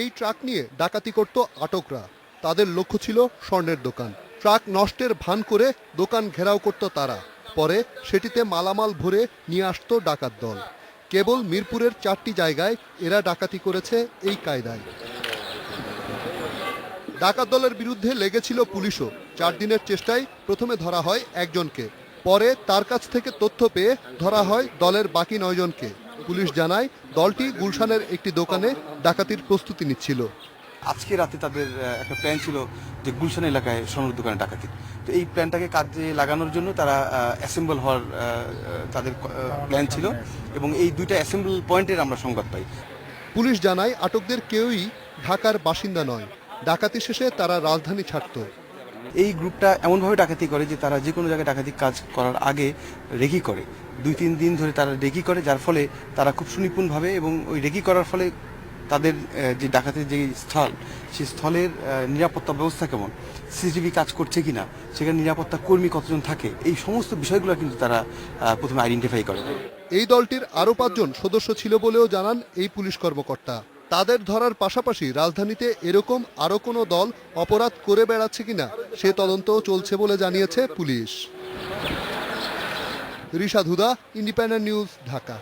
এই ট্রাক নিয়ে ডাকাতি করত আটকরা। তাদের লক্ষ্য ছিল স্বর্ণের দোকান। ট্রাক নষ্টের ভান করে দোকান ঘেরাও করত তারা। পরে সেটিতে মালামাল ভরে নিয়ে আসতো ডাকাত দল। কেবল মিরপুরের চারটি জায়গায় এরা ডাকাতি করেছে এই কায়দায়। ডাকাত দলের বিরুদ্ধে লেগেছিল পুলিশও। চার দিনের চেষ্টায় প্রথমে ধরা হয় একজনকে। পরে তার কাছ থেকে তথ্য পেয়ে ধরা হয় দলের বাকি নয়জনকে। পুলিশ জানায় দলটি গুলশানের একটি দোকানে ডাকাতির প্রস্তুতি নিচ্ছিল। আজকে রাতে তাদের একটা প্ল্যান ছিল যে গুলশান এলাকায় সোনার দোকানে ডাকাতি। তো এই প্ল্যানটাকে কাজে লাগানোর জন্য তারা অ্যাসেম্বল হওয়ার তাদের প্ল্যান ছিল এবং এই দুইটা অ্যাসেম্বল পয়েন্টের আমরা সংবাদ পাই। পুলিশ জানায় আটকদের কেউই ঢাকার বাসিন্দা নয়। ডাকাতি শেষে তারা রাজধানী ছাড়ত। এই গ্রুপটা এমনভাবে ডাকাতি করে যে তারা যে কোনো জায়গায় ডাকাতি কাজ করার আগে রেকি করে। দুই, তিন দিন ধরে তারা রেকি করে, যার ফলে তারা খুব সুনিপুণভাবে এবং ওই রেকি করার ফলে তাদের যে ডাকাতির যে স্থল, সেই স্থলের নিরাপত্তা ব্যবস্থা কেমন? সিসিটিভি কাজ করছে কিনা? সেখানে নিরাপত্তা কর্মী কতজন থাকে? এই সমস্ত বিষয়গুলো কিন্তু তারা প্রথমে আইডেন্টিফাই করে। এই দলটির আরও পাঁচজন সদস্য ছিল বলেও জানান এই পুলিশ কর্মকর্তা। তাদের ধরার পাশাপাশি রাজধানীতে এরকম আরও কোনো দল অপরাধ করে বেড়াচ্ছে কিনা সে তদন্ত চলছে বলে জানিয়েছে police. Rishad Huda independent news Dhaka.